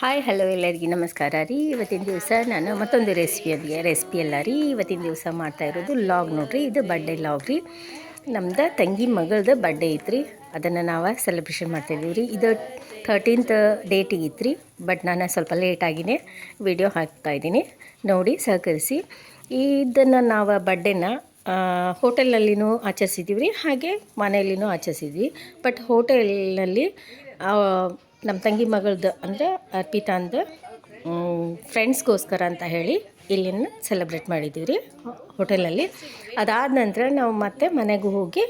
Hi hello ಎಲ್ಲರಿಗೂ ನಮಸ್ಕಾರ ರೀ. ಇವತ್ತಿನ ದಿವಸ ನಾನು ಮತ್ತೊಂದು ರೆಸಿಪಿಯೊಂದಿಗೆ ರೆಸಿಪಿ ಅಲ್ಲ ರೀ. ಇವತ್ತಿನ ದಿವಸ ಮಾಡ್ತಾ ಇರೋದು ಲಾಗ್ ನೋಡ್ರಿ. ಇದು ಬರ್ಡೆ ಲಾಗ್ ರೀ. ನಮ್ದು ತಂಗಿ ಮಗಳದು ಬರ್ಡೇ ಐತ್ರಿ ಅದನ್ನು ನಾವು ಸೆಲೆಬ್ರೇಷನ್ ಮಾಡ್ತಾಯಿದ್ದೀವಿ ರೀ. ಇದು ಥರ್ಟೀನ್ತ್ ಡೇಟಿಗೆ ಇತ್ತು ರೀ. ಬಟ್ ನಾನು ಸ್ವಲ್ಪ ಲೇಟಾಗಿಯೇ ವಿಡಿಯೋ ಹಾಕ್ತಾಯಿದ್ದೀನಿ ನೋಡಿ, ಸಹಕರಿಸಿ. ಇದನ್ನು ನಾವು ಬರ್ಡೇನ ಹೋಟೆಲ್ನಲ್ಲಿನೂ ಆಚರಿಸಿದ್ದೀವಿ ರೀ. ಹಾಗೆ ಮನೆಯಲ್ಲಿನೂ ಆಚರಿಸಿದ್ವಿ. ಬಟ್ ಹೋಟೆಲ್ನಲ್ಲಿ ನಮ್ಮ ತಂಗಿ ಮಗಳದ್ದು ಅಂದರೆ ಅರ್ಪಿತಾ ಅಂದ. ಫ್ರೆಂಡ್ಸ್ಗೋಸ್ಕರ ಅಂತ ಹೇಳಿ ಇಲ್ಲಿನ ಸೆಲೆಬ್ರೇಟ್ ಮಾಡಿದ್ದೀವಿ ರೀ ಹೋಟೆಲಲ್ಲಿ. ಅದಾದ ನಂತರ ನಾವು ಮತ್ತೆ ಮನೆಗೂ ಹೋಗಿ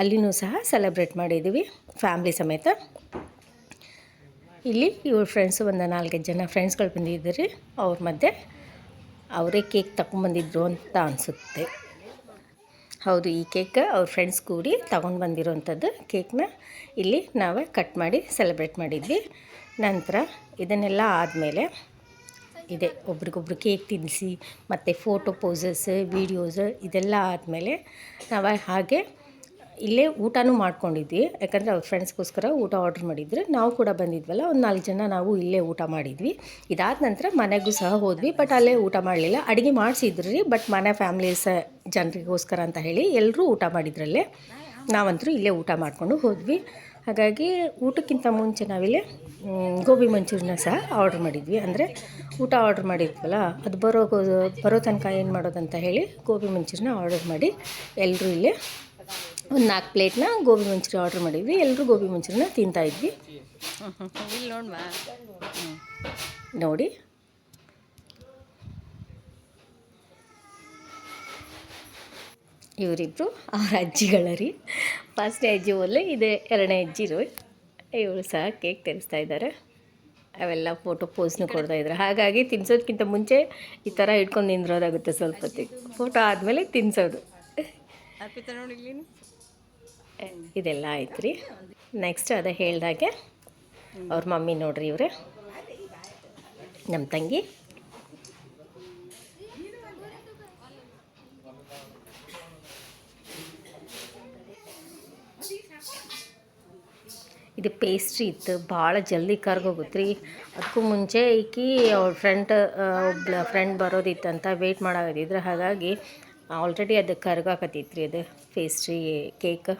ಅಲ್ಲಿನೂ ಸಹ ಸೆಲೆಬ್ರೇಟ್ ಮಾಡಿದ್ದೀವಿ ಫ್ಯಾಮ್ಲಿ ಸಮೇತ. ಇಲ್ಲಿ ಇವ್ರ ಫ್ರೆಂಡ್ಸು ಒಂದು ನಾಲ್ಕೈದು ಜನ ಫ್ರೆಂಡ್ಸ್ಗಳು ಬಂದಿದ್ದೀರಿ. ಅವ್ರ ಮಧ್ಯೆ ಅವರೇ ಕೇಕ್ ತಗೊಂಬಂದಿದ್ರು ಅಂತ ಅನಿಸುತ್ತೆ. ಹೌದು, ಈ ಕೇಕ್ ಅವ್ರ ಫ್ರೆಂಡ್ಸ್ ಕೂಡಿ ತಗೊಂಡು ಬಂದಿರೋವಂಥದ್ದು ಕೇಕ್ನ ಇಲ್ಲಿ ನಾವೇ ಕಟ್ ಮಾಡಿ ಸೆಲೆಬ್ರೇಟ್ ಮಾಡಿದ್ವಿ. ನಂತರ ಇದನ್ನೆಲ್ಲ ಆದಮೇಲೆ ಇದೆ, ಒಬ್ರಿಗೊಬ್ರು ಕೇಕ್ ತಿನ್ನಿಸಿ ಮತ್ತು ಫೋಟೋ ಪೋಸಸ್ ವೀಡಿಯೋಸ್ ಇದೆಲ್ಲ ಆದಮೇಲೆ ನಾವು ಹಾಗೆ ಇಲ್ಲೇ ಊಟನೂ ಮಾಡ್ಕೊಂಡಿದ್ವಿ. ಯಾಕಂದರೆ ಅವ್ರ ಫ್ರೆಂಡ್ಸ್ಗೋಸ್ಕರ ಊಟ ಆರ್ಡ್ರ್ ಮಾಡಿದ್ರು. ನಾವು ಕೂಡ ಬಂದಿದ್ವಲ್ಲ, ಒಂದು ನಾಲ್ಕು ಜನ ನಾವು ಇಲ್ಲೇ ಊಟ ಮಾಡಿದ್ವಿ. ಇದಾದ ನಂತರ ಮನೆಗೂ ಸಹ ಹೋದ್ವಿ ಬಟ್ ಅಲ್ಲೇ ಊಟ ಮಾಡಲಿಲ್ಲ. ಅಡುಗೆ ಮಾಡಿಸಿದ್ರು ರೀ ಬಟ್ ಮನೆ ಫ್ಯಾಮ್ಲೀಸ್ ಜನರಿಗೋಸ್ಕರ ಅಂತ ಹೇಳಿ ಎಲ್ಲರೂ ಊಟ ಮಾಡಿದ್ರಲ್ಲೇ ನಾವಂತರೂ ಇಲ್ಲೇ ಊಟ ಮಾಡಿಕೊಂಡು ಹೋದ್ವಿ. ಹಾಗಾಗಿ ಊಟಕ್ಕಿಂತ ಮುಂಚೆ ನಾವಿಲ್ಲಿ ಗೋಬಿ ಮಂಚೂರಿನ ಸಹ ಆರ್ಡ್ರ್ ಮಾಡಿದ್ವಿ. ಅಂದರೆ ಊಟ ಆರ್ಡ್ರ್ ಮಾಡಿದ್ವಲ್ಲ ಅದು ಬರೋ ಬರೋ ತನಕ ಏನು ಮಾಡೋದಂತ ಹೇಳಿ ಗೋಬಿ ಮಂಚೂರಿನ ಆರ್ಡರ್ ಮಾಡಿ ಎಲ್ಲರೂ ಇಲ್ಲೇ ಒಂದು ನಾಲ್ಕು ಪ್ಲೇಟ್ನ ಗೋಬಿ ಮಂಚೂರಿ ಆರ್ಡ್ರ್ ಮಾಡಿದ್ವಿ. ಎಲ್ಲರೂ ಗೋಬಿ ಮಂಚೂರಿನ ತಿಂತಾಯಿದ್ವಿ ನೋಡಿ. ಇವರಿಬ್ಬರು ಅವ್ರ ಅಜ್ಜಿಗಳ ರೀ. ಫಸ್ಟ್ನೇ ಅಜ್ಜಿ ಒಲ್ಲೆ, ಇದೆ ಎರಡನೇ ಅಜ್ಜಿರು ಇವರು ಸಹ ಕೇಕ್ ತರಿಸ್ತಾ ಇದ್ದಾರೆ ಅವೆಲ್ಲ ಫೋಟೋ ಪೋಸ್ನು ಕೊಡ್ತಾ ಇದ್ದಾರೆ ಹಾಗಾಗಿ ತಿನ್ಸೋದಕ್ಕಿಂತ ಮುಂಚೆ ಈ ಥರ ಇಟ್ಕೊಂಡು ನಿಂದ್ರೋದಾಗುತ್ತೆ ಸ್ವಲ್ಪ ಫೋಟೋ ಆದಮೇಲೆ ತಿನ್ಸೋದು. ಇದೆಲ್ಲ ಆಯ್ತು ರೀ. ನೆಕ್ಸ್ಟ್ ಅದೇ ಹೇಳಿದಾಗೆ, ಅವ್ರ ಮಮ್ಮಿ ನೋಡ್ರಿ ಇವ್ರೆ. ನಮ್ಮ ತಂಗಿ. ಇದು ಪೇಸ್ಟ್ರಿ ಇತ್ತು. ಭಾಳ ಜಲ್ದಿ ಕರ್ಗೋಗುತ್ತೆ ರೀ ಅದಕ್ಕೂ ಮುಂಚೆ ಈಕಿ ಅವ್ರ ಫ್ರೆಂಡ್ ಒಬ್ಳ ಫ್ರೆಂಡ್ ಬರೋದಿತ್ತಂತ ವೆಯ್ಟ್ ಮಾಡಾಕತ್ತಿದ್ರು. ಹಾಗಾಗಿ ಆಲ್ರೆಡಿ ಅದು ಕರ್ಗಾಕತ್ತಿತ್ತು ರೀ ಅದು ಪೇಸ್ಟ್ರಿ ಕೇಕ್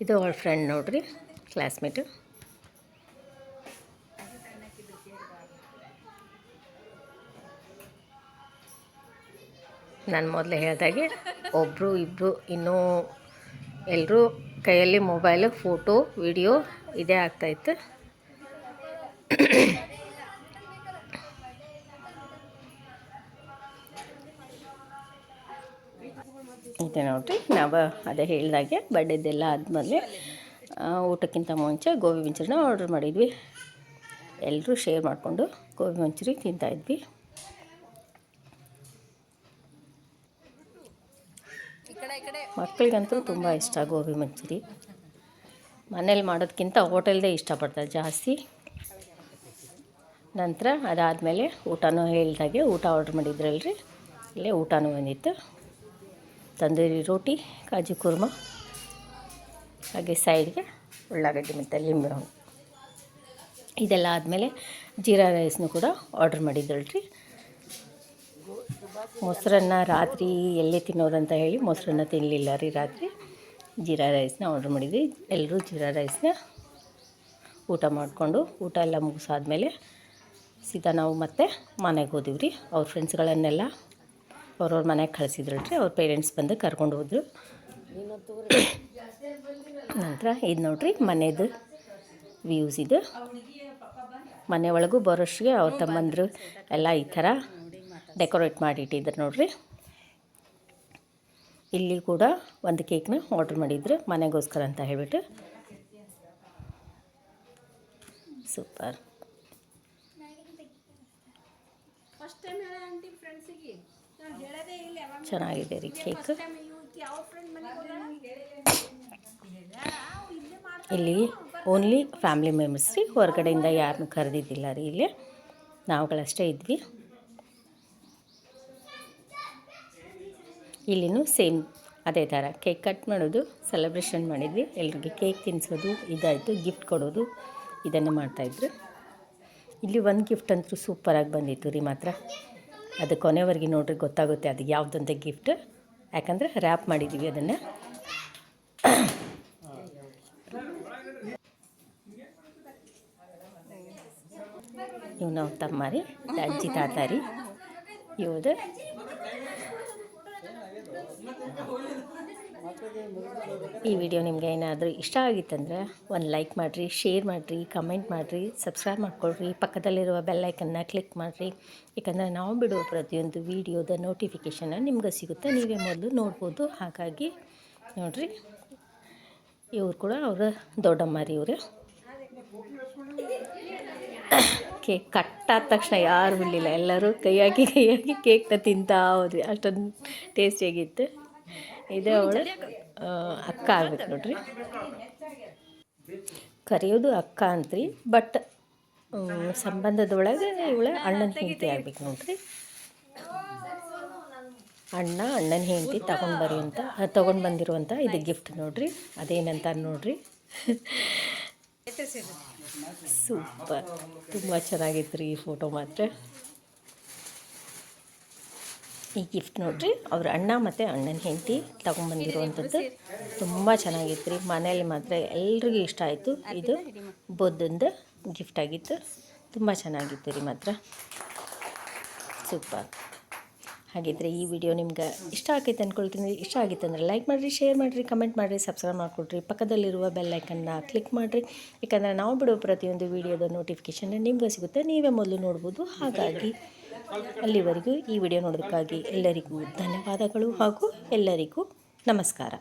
ಇದು ಅವಳ ಫ್ರೆಂಡ್ ನೋಡ್ರಿ ಕ್ಲಾಸ್ಮೇಟು ನಾನು ಮೊದಲೇ ಹೇಳಿದಾಗೆ ಒಬ್ಬರು ಇಬ್ಬರು ಇನ್ನೂ ಎಲ್ಲರೂ ಕೈಯಲ್ಲಿ ಮೊಬೈಲು, ಫೋಟೋ, ವಿಡಿಯೋ ಇದೇ ಆಗ್ತಾಯಿತ್ತು ಇದೆ ನೋಡ್ರಿ, ನಾವು ಅದೇ ಹೇಳಿದಾಗೆ ಬರ್ಡೇದೆಲ್ಲ ಆದಮೇಲೆ ಊಟಕ್ಕಿಂತ ಮುಂಚೆ ಗೋಬಿ ಮಂಚೂರಿನ ಆರ್ಡ್ರ್ ಮಾಡಿದ್ವಿ. ಎಲ್ಲರೂ ಶೇರ್ ಮಾಡಿಕೊಂಡು ಗೋಬಿ ಮಂಚೂರಿ ತಿಂತಾಯಿದ್ವಿ ಮಕ್ಕಳಿಗಂತೂ ತುಂಬ ಇಷ್ಟ ಗೋಬಿ ಮಂಚೂರಿ ಮನೇಲಿ ಮಾಡೋದಕ್ಕಿಂತ ಹೋಟೆಲ್ದೇ ಇಷ್ಟಪಡ್ತಾರೆ ಜಾಸ್ತಿ. ನಂತರ ಅದಾದಮೇಲೆ ಊಟನೂ ಹೇಳಿದಾಗೆ ಊಟ ಆರ್ಡ್ರ್ ಮಾಡಿದ್ರಲ್ರಿ? ಇಲ್ಲೇ ಊಟನೂ ಬಂದಿತ್ತು. ತಂದೂರಿ ರೋಟಿ ಕಾಜು ಕುರ್ಮ ಹಾಗೆ ಸೈಡ್ಗೆ ಉಳ್ಳಾಗಡ್ಡಿ ಮತ್ತು ಲಿಂಬೆ ಹಣ್ಣು. ಇದೆಲ್ಲ ಆದಮೇಲೆ ಜೀರಾ ರೈಸ್ನು ಕೂಡ ಆರ್ಡ್ರ್ ಮಾಡಿದ್ದಳ್ರಿ ಮೊಸರನ್ನ ರಾತ್ರಿ ಎಲ್ಲಿ ತಿನ್ನೋದಂತ ಹೇಳಿ ಮೊಸರನ್ನ ತಿನ್ನಲಿಲ್ಲ ರೀ ರಾತ್ರಿ. ಜೀರಾ ರೈಸ್ನ ಆರ್ಡ್ರ್ ಮಾಡಿದ್ವಿ. ಎಲ್ಲರೂ ಜೀರಾ ರೈಸ್ನ ಊಟ ಮಾಡಿಕೊಂಡು, ಊಟ ಎಲ್ಲ ಮುಗಿಸಾದ್ಮೇಲೆ ಸೀದಾ ನಾವು ಮತ್ತೆ ಮನೆಗೆ ಹೋದಿವಿ ರೀ. ಅವ್ರ ಫ್ರೆಂಡ್ಸ್ಗಳನ್ನೆಲ್ಲ ಅವ್ರವ್ರ ಮನೆಗೆ ಕಳಿಸಿದ್ರು ರೀ. ಅವ್ರ ಪೇರೆಂಟ್ಸ್ ಬಂದು ಕರ್ಕೊಂಡು ಹೋದ್ರು. ನಂತರ ಇದು ನೋಡ್ರಿ ಮನೆಯದು ವ್ಯೂಸ್ ಇದು. ಮನೆ ಒಳಗೂ ಬರೋಷ್ಟಿಗೆ ಅವ್ರ ತಮ್ಮಂದರು ಎಲ್ಲ ಈ ಥರ ಡೆಕೋರೇಟ್ ಮಾಡಿಟ್ಟಿದ್ರು ನೋಡಿರಿ. ಇಲ್ಲಿ ಕೂಡ ಒಂದು ಕೇಕ್ನ ಆರ್ಡ್ರ್ ಮಾಡಿದ್ರು ಮನೆಗೋಸ್ಕರ ಅಂತ ಹೇಳಿಬಿಟ್ಟು. ಸೂಪರ್ ಚೆನ್ನಾಗಿದೆ ರೀ ಕೇಕ್ ಇಲ್ಲಿ ಓನ್ಲಿ ಫ್ಯಾಮಿಲಿ ಮೆಂಬರ್ಸ್ ರೀ. ಹೊರಗಡೆಯಿಂದ ಯಾರನ್ನೂ ಕರೆದಿದ್ದಿಲ್ಲ ರೀ ಇಲ್ಲಿ. ನಾವುಗಳಷ್ಟೇ ಇದ್ವಿ. ಇಲ್ಲಿನೂ ಸೇಮ್ ಅದೇ ಥರ ಕೇಕ್ ಕಟ್ ಮಾಡೋದು ಸೆಲೆಬ್ರೇಷನ್ ಮಾಡಿದ್ವಿ. ಎಲ್ರಿಗೆ ಕೇಕ್ ತಿನ್ನಿಸೋದು ಇದಾಯಿತು ಗಿಫ್ಟ್ ಕೊಡೋದು, ಇದನ್ನು ಮಾಡ್ತಾಯಿದ್ರು. ಇಲ್ಲಿ ಒಂದು ಗಿಫ್ಟ್ ಅಂತೂ ಸೂಪರಾಗಿ ಬಂದಿತ್ತು ರೀ ಮಾತ್ರ. ಅದು ಕೊನೆವರೆಗೆ ನೋಡ್ರಿ ಗೊತ್ತಾಗುತ್ತೆ ಅದು ಯಾವುದಂತ ಗಿಫ್ಟ್ ಯಾಕಂದರೆ ರ್ಯಾಪ್ ಮಾಡಿದ್ದೀವಿ ಅದನ್ನು. ಇವು ನಾವು ತಮ್ಮ ರೀ, ಅಜ್ಜಿ ತಾತ ರೀ. ಇವ್ದು ಈ ವಿಡಿಯೋ ನಿಮಗೆ ಏನಾದರೂ ಇಷ್ಟ ಆಗಿತ್ತಂದ್ರೆ ಒಂದು ಲೈಕ್ ಮಾಡಿರಿ, ಶೇರ್ ಮಾಡಿರಿ, ಕಮೆಂಟ್ ಮಾಡಿರಿ, ಸಬ್ಸ್ಕ್ರೈಬ್ ಮಾಡ್ಕೊಳ್ರಿ. ಪಕ್ಕದಲ್ಲಿರುವ ಬೆಲ್ಲೈಕನ್ನ ಕ್ಲಿಕ್ ಮಾಡಿರಿ. ಯಾಕಂದರೆ ನಾವು ಬಿಡುವ ಪ್ರತಿಯೊಂದು ವಿಡಿಯೋದ ನೋಟಿಫಿಕೇಷನ್ನ ನಿಮ್ಗೆ ಸಿಗುತ್ತೆ. ನೀವೇ ಮೊದಲು ನೋಡ್ಬೋದು. ಹಾಗಾಗಿ ನೋಡಿರಿ, ಇವ್ರು ಕೂಡ ಅವರ ದೊಡ್ಡಮ್ಮರಿ ಇವರು ಕೇಕ್ ಕಟ್ಟಾದ ತಕ್ಷಣ ಯಾರು ಬಿಡಲಿಲ್ಲ ಎಲ್ಲರೂ ಕೈಯಾಗಿ ಕೈಯಾಗಿ ಕೇಕ್ನ ತಿಂತಾ ಹೋದ್ವಿ. ಅಷ್ಟೊಂದು ಟೇಸ್ಟಿಯಾಗಿತ್ತು ಇದು ಅವಳು. ಅಕ್ಕ ಆಗ್ಬೇಕು ನೋಡ್ರಿ. ಕರೆಯೋದು ಅಕ್ಕ ಅಂತ್ರಿ ಬಟ್ ಸಂಬಂಧದೊಳಗೆ ಇವಳ ಅಣ್ಣನ ಹೆಂಡತಿ ಆಗ್ಬೇಕು ನೋಡ್ರಿ. ಅಣ್ಣ ಅಣ್ಣನ ಹೆಂಡತಿ ತಗೊಂಡು ಅಂತ ತೊಗೊಂಡು ಬಂದಿರುವಂಥ ಇದು ಗಿಫ್ಟ್ ನೋಡ್ರಿ. ಅದೇನಂತ ನೋಡ್ರಿ. ಸೂಪರ್. ತುಂಬ ಚೆನ್ನಾಗಿತ್ತು ರೀ ಈ ಫೋಟೋ ಮಾತ್ರ. ಈ ಗಿಫ್ಟ್ ನೋಡಿರಿ, ಅವ್ರ ಅಣ್ಣ ಮತ್ತು ಅಣ್ಣನ ಹೆಂಡತಿ ತೊಗೊಂಬಂದಿರುವಂಥದ್ದು. ತುಂಬ ಚೆನ್ನಾಗಿತ್ತು ರೀ ಮನೇಲಿ ಮಾತ್ರ ಎಲ್ರಿಗೂ ಇಷ್ಟ ಆಯಿತು. ಇದು ಬುದ್ಧಂದು ಗಿಫ್ಟ್ ಆಗಿತ್ತು. ತುಂಬ ಚೆನ್ನಾಗಿತ್ತು ರೀ ಮಾತ್ರ. ಸೂಪರ್ ಹಾಗಿದ್ರೆ ಈ ವಿಡಿಯೋ ನಿಮ್ಗೆ ಇಷ್ಟ ಆಗೈತೆ ಅಂದ್ಕೊಳ್ತೀನಿ ಇಷ್ಟ ಆಗಿತ್ತು ಅಂದರೆ ಲೈಕ್ ಮಾಡಿರಿ ಶೇರ್ ಮಾಡಿರಿ ಕಮೆಂಟ್ ಮಾಡಿರಿ ಸಬ್ಸ್ಕ್ರೈಬ್ ಮಾಡಿಕೊಡ್ರಿ. ಪಕ್ಕದಲ್ಲಿರುವ ಬೆಲ್ ಐಕನ್ನ ಕ್ಲಿಕ್ ಮಾಡಿರಿ. ಯಾಕಂದರೆ ನಾವು ಬಿಡೋ ಪ್ರತಿಯೊಂದು ವಿಡಿಯೋದ ನೋಟಿಫಿಕೇಷನ್ ನಿಮ್ಗೆ ಸಿಗುತ್ತೆ. ನೀವೇ ಮೊದಲು ನೋಡ್ಬೋದು. ಹಾಗಾಗಿ ಅಲ್ಲಿವರೆಗೂ ಈ ವಿಡಿಯೋ ನೋಡೋದಕ್ಕಾಗಿ ಎಲ್ಲರಿಗೂ ಧನ್ಯವಾದಗಳು ಹಾಗೂ ಎಲ್ಲರಿಗೂ ನಮಸ್ಕಾರ.